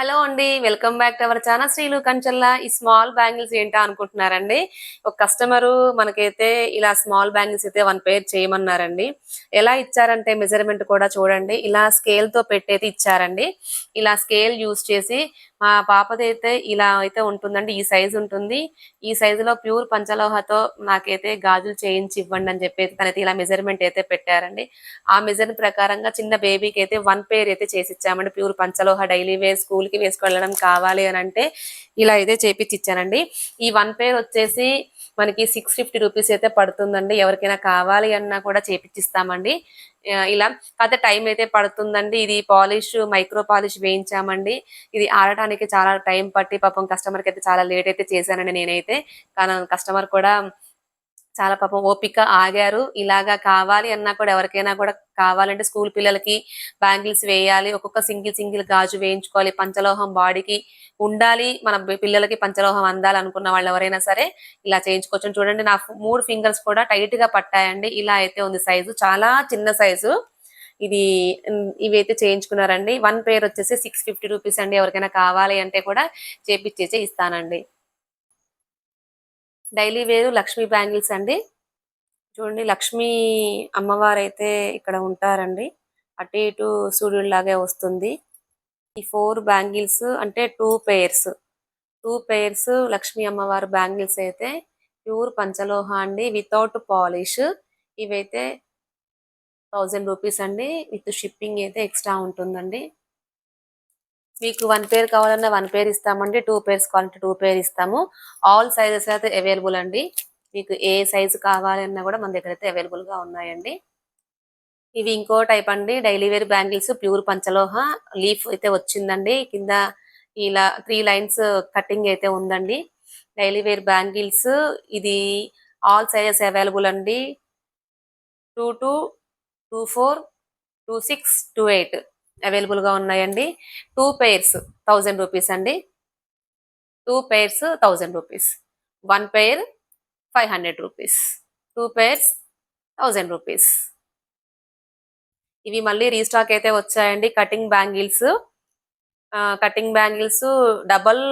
Hello అండి welcome back to our channel. శ్రీలు కంచల్లా ఈ స్మాల్ బ్యాంగిల్స్ ఏంటా అనుకుంటున్నారండి? ఒక కస్టమరు మనకైతే ఇలా స్మాల్ బ్యాంగిల్స్ అయితే వన్ పేర్ చేయమన్నారండి. ఎలా ఇచ్చారంటే మెజర్మెంట్ కూడా చూడండి. ఇలా స్కేల్తో పెట్టేది ఇచ్చారండి. ఇలా స్కేల్ యూస్ చేసి మా పాపది అయితే ఇలా అయితే ఉంటుందండి ఈ సైజు ఉంటుంది. ఈ సైజులో ప్యూర్ పంచలోహతో నాకైతే గాజులు చేయించి ఇవ్వండి అని చెప్పేసి తనైతే ఇలా మెజర్మెంట్ అయితే పెట్టారండి. ఆ మెజర్ ప్రకారంగా చిన్న బేబీకి అయితే వన్ పేర్ అయితే చేసి ఇచ్చామండి ప్యూర్ పంచలోహ డైలీ వేర్ స్కూల్కి వేసుకెళ్ళడం కావాలి అని అంటే ఇలా అయితే చేపించి ఇచ్చానండి ఈ వన్ పేర్ వచ్చేసి మనకి సిక్స్ ఫిఫ్టీ రూపీస్ అయితే పడుతుందండి. ఎవరికైనా కావాలి అన్నా కూడా చేపించిస్తామండి ఇలా కాకపోతే టైం అయితే పడుతుందండి. ఇది పాలిష్ మైక్రో పాలిష్ వేయించామండి. ఇది ఆడటానికి చాలా టైం పట్టి పాపం కస్టమర్కి అయితే చాలా లేట్ అయితే చేశానండి నేనైతే. కానీ కస్టమర్ కూడా చాలా పాపం ఓపిక ఆగారు. ఇలాగా కావాలి అన్నా కూడా ఎవరికైనా కూడా కావాలంటే స్కూల్ పిల్లలకి బ్యాంగిల్స్ వేయాలి. ఒక్కొక్క సింగిల్ సింగిల్ గాజు వేయించుకోవాలి. పంచలోహం బాడీకి ఉండాలి. మన పిల్లలకి పంచలోహం అందాలి అనుకున్న వాళ్ళు ఎవరైనా సరే ఇలా చేయించుకోవచ్చు. చూడండి నా మూడు ఫింగర్స్ కూడా టైట్గా పట్టాయండి. ఇలా అయితే ఉంది సైజు. చాలా చిన్న సైజు. ఇది ఇవైతే చేయించుకున్నారండి. వన్ పేర్ వచ్చేసి సిక్స్ ఫిఫ్టీ రూపీస్ అండి. ఎవరికైనా కావాలి అంటే కూడా చేపిచ్చేసి ఇస్తానండి. డైలీ వేరు లక్ష్మీ బ్యాంగిల్స్ అండి. చూడండి లక్ష్మీ అమ్మవారు అయితే ఇక్కడ ఉంటారండి. అటు ఇటు సూర్యుడిలాగే వస్తుంది. ఈ ఫోర్ బ్యాంగిల్స్ అంటే two pairs. Two pairs Lakshmi అమ్మవారు బ్యాంగిల్స్ అయితే ప్యూర్ పంచలోహ అండి వితౌట్ పాలిష్. ఇవైతే థౌజండ్ రూపీస్ అండి. విత్ షిప్పింగ్ అయితే ఎక్స్ట్రా ఉంటుందండి. మీకు వన్ పేర్ కావాలన్నా వన్ పేర్ ఇస్తామండి. టూ పేర్స్ కావాలంటే టూ పేర్ ఇస్తాము. ఆల్ సైజెస్ అయితే అవైలబుల్ అండి. మీకు ఏ సైజు కావాలన్నా కూడా మన దగ్గర అయితే అవైలబుల్గా ఉన్నాయండి. ఇవి ఇంకో టైప్ అండి. డైలీ వేర్ బ్యాంగిల్స్ ప్యూర్ పంచలోహ లీఫ్ అయితే వచ్చిందండి. కింద ఇలా త్రీ లైన్స్ కటింగ్ అయితే ఉందండి. డైలీ వేర్ బ్యాంగిల్స్ ఇది ఆల్ సైజెస్ అవైలబుల్ అండి. Two two two four two six two eight అవైలబుల్గా ఉన్నాయండి. టూ పేర్స్ థౌజండ్ రూపీస్ అండి. Two pairs thousand rupees. One pair five hundred rupees. Two pairs thousand rupees. ఇవి మళ్ళీ restock అయితే వచ్చాయండి. Cutting bangles. Cutting bangles double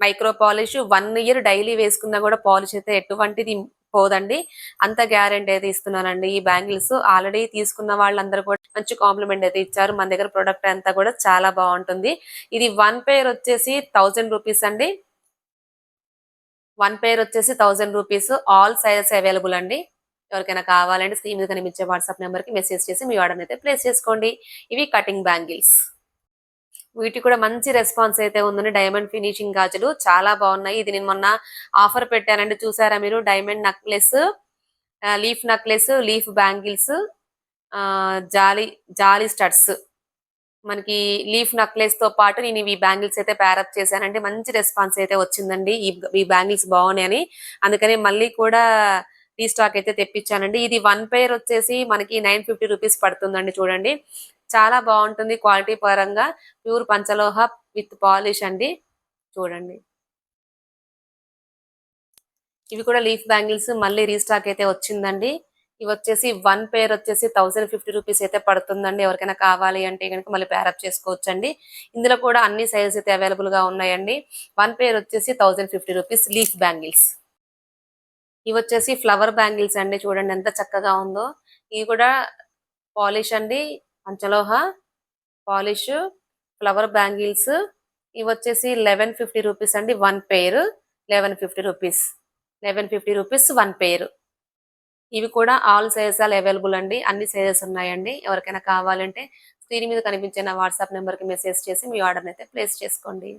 micro polish one year daily వేసుకున్నా కూడా polish అయితే ఎటువంటిది పోదండి. అంత గ్యారెంటీ అయితే ఇస్తున్నానండి ఈ బ్యాంగిల్స్. ఆల్రెడీ తీసుకున్న వాళ్ళందరూ కూడా మంచి కాంప్లిమెంట్ అయితే ఇచ్చారు. మన దగ్గర ప్రొడక్ట్ అంతా కూడా చాలా బాగుంటుంది. ఇది వన్ పేర్ వచ్చేసి థౌజండ్ రూపీస్ అండి. వన్ పేర్ వచ్చేసి thousand rupees. All sizes available అండి. ఎవరికైనా కావాలంటే స్క్రీన్ మీద కనిపించే వాట్సాప్ నెంబర్కి మెసేజ్ చేసి మీ ఆర్డర్ అయితే ప్లేస్ చేసుకోండి. ఇవి కటింగ్ బ్యాంగిల్స్. వీటి కూడా మంచి రెస్పాన్స్ అయితే ఉందండి. డైమండ్ ఫినిషింగ్ గాజులు చాలా బాగున్నాయి. ఇది నేను మొన్న ఆఫర్ పెట్టానండి. చూసారా మీరు? Diamond necklace leaf necklace leaf bangles జాలి జాలి స్టడ్స్ మనకి లీఫ్ నక్లెస్తో పాటు నేను ఇవి బ్యాంగిల్స్ అయితే ప్యారప్ చేశానండి. మంచి రెస్పాన్స్ అయితే వచ్చిందండి. ఈ ఈ బ్యాంగిల్స్ బాగున్నాయని. అందుకని మళ్ళీ కూడా రీస్టాక్ అయితే తెప్పించానండి. ఇది వన్ పేర్ వచ్చేసి మనకి నైన్ ఫిఫ్టీ రూపీస్ పడుతుందండి చూడండి. చాలా బాగుంటుంది క్వాలిటీ పరంగా. ప్యూర్ పంచలోహ విత్ పాలిష్ అండి. చూడండి. ఇవి కూడా లీఫ్ బ్యాంగిల్స్ మళ్ళీ రీస్టాక్ అయితే వచ్చిందండి. ఇవి వచ్చేసి వన్ పేర్ వచ్చేసి థౌసండ్ ఫిఫ్టీ రూపీస్ అయితే పడుతుందండి. ఎవరికైనా కావాలి అంటే కనుక మళ్ళీ ప్యారప్ చేసుకోవచ్చు అండి ఇందులో కూడా అన్ని సైజెస్ అయితే అవైలబుల్గా ఉన్నాయండి. వన్ పేర్ వచ్చేసి thousand fifty rupees leaf bangles. ఇవి వచ్చేసి ఫ్లవర్ బ్యాంగిల్స్ అండి. చూడండి ఎంత చక్కగా ఉందో. ఇవి కూడా పాలిష్ అండి. పంచలోహ పాలిష్ ఫ్లవర్ బ్యాంగిల్స్. ఇవి వచ్చేసి లెవెన్ ఫిఫ్టీ రూపీస్ అండి one pair. Eleven fifty rupees. Eleven fifty rupees one pair. ఇవి కూడా ఆల్ సైజెస్ అవైలబుల్ అండి అన్ని సైజెస్ ఉన్నాయండి. ఎవరికైనా కావాలంటే స్క్రీన్ మీద కనిపించే నా వాట్సాప్ నెంబర్కి మెసేజ్ చేసి మీ ఆర్డర్ అయితే ప్లేస్ చేసుకోండి.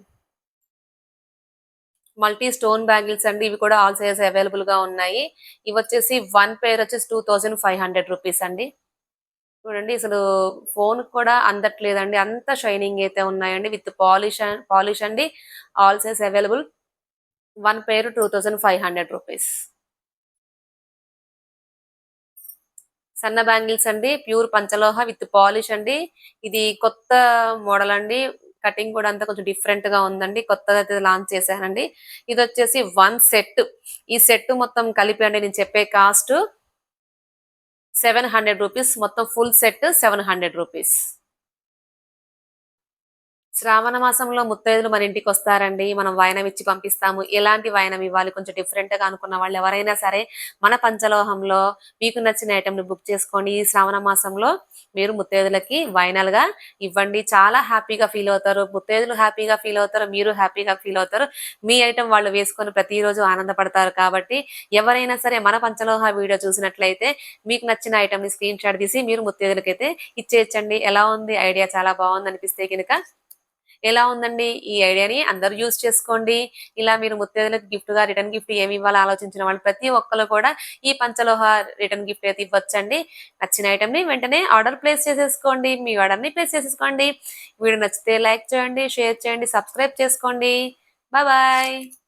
మల్టీ స్టోన్ బ్యాంగిల్స్ అండి ఇవి కూడా ఆల్ సైజెస్ అవైలబుల్గా ఉన్నాయి. ఇవి వచ్చేసి వన్ పేర్ వచ్చేసి two thousand five hundred rupees అండి. చూడండి అసలు ఫోన్ కూడా అందట్లేదండి. అంత షైనింగ్ అయితే ఉన్నాయండి. విత్ పాలిష్ పాలిష్ అండి. All size available. One pair two thousand five hundred rupees. సన్న బ్యాంగిల్స్ అండి. ప్యూర్ పంచలోహ విత్ పాలిష్ అండి. ఇది కొత్త మోడల్ అండి. కటింగ్ కూడా అంతా కొంచెం డిఫరెంట్గా ఉందండి. కొత్తగా అయితే లాంచ్ చేశానండి. ఇది వచ్చేసి వన్ సెట్. ఈ సెట్ మొత్తం కలిపి అండి నేను చెప్పే కాస్ట్. Seven hundred rupees. మొత్తం full set seven hundred rupees. శ్రావణ మాసంలో ముత్తైదులు మన ఇంటికి వస్తారండి మనం వాయనం ఇచ్చి పంపిస్తాము. ఎలాంటి వాయనం ఇవ్వాలి? కొంచెం డిఫరెంట్గా అనుకున్న వాళ్ళు ఎవరైనా సరే మన పంచలోహంలో మీకు నచ్చిన ఐటమ్ని బుక్ చేసుకోండి. ఈ శ్రావణ మాసంలో మీరు ముత్తైదులకి వాయనాలుగా ఇవ్వండి. చాలా హ్యాపీగా ఫీల్ అవుతారు. ముత్తైదులు హ్యాపీగా ఫీల్ అవుతారు. మీరు హ్యాపీగా ఫీల్ అవుతారు. మీ ఐటమ్ వాళ్ళు వేసుకొని ప్రతిరోజు ఆనందపడతారు కాబట్టి ఎవరైనా సరే మన పంచలోహ వీడియో చూసినట్లయితే మీకు నచ్చిన ఐటమ్ని స్క్రీన్ షాట్ తీసి మీరు ముత్తైదులకైతే ఇచ్చేయచ్చండి. ఎలా ఉంది? ఐడియా చాలా బాగుంది అనిపిస్తే కనుక ఎలా ఉందండి ఈ ఐడియాని అందరూ యూజ్ చేసుకోండి. ఇలా మీరు ముత్తేదలకు గిఫ్ట్గా రిటర్న్ గిఫ్ట్ ఏమి ఇవ్వాలో ఆలోచించిన వాళ్ళు ప్రతి ఒక్కరు కూడా ఈ పంచలోహ రిటర్న్ గిఫ్ట్ అయితే ఇవ్వచ్చండి. నచ్చిన ఐటమ్ని వెంటనే ఆర్డర్ ప్లేస్ చేసేసుకోండి. మీ ఆర్డర్ని ప్లేస్ చేసేసుకోండి. వీడియో నచ్చితే లైక్ చేయండి షేర్ చేయండి సబ్స్క్రైబ్ చేసుకోండి. Bye bye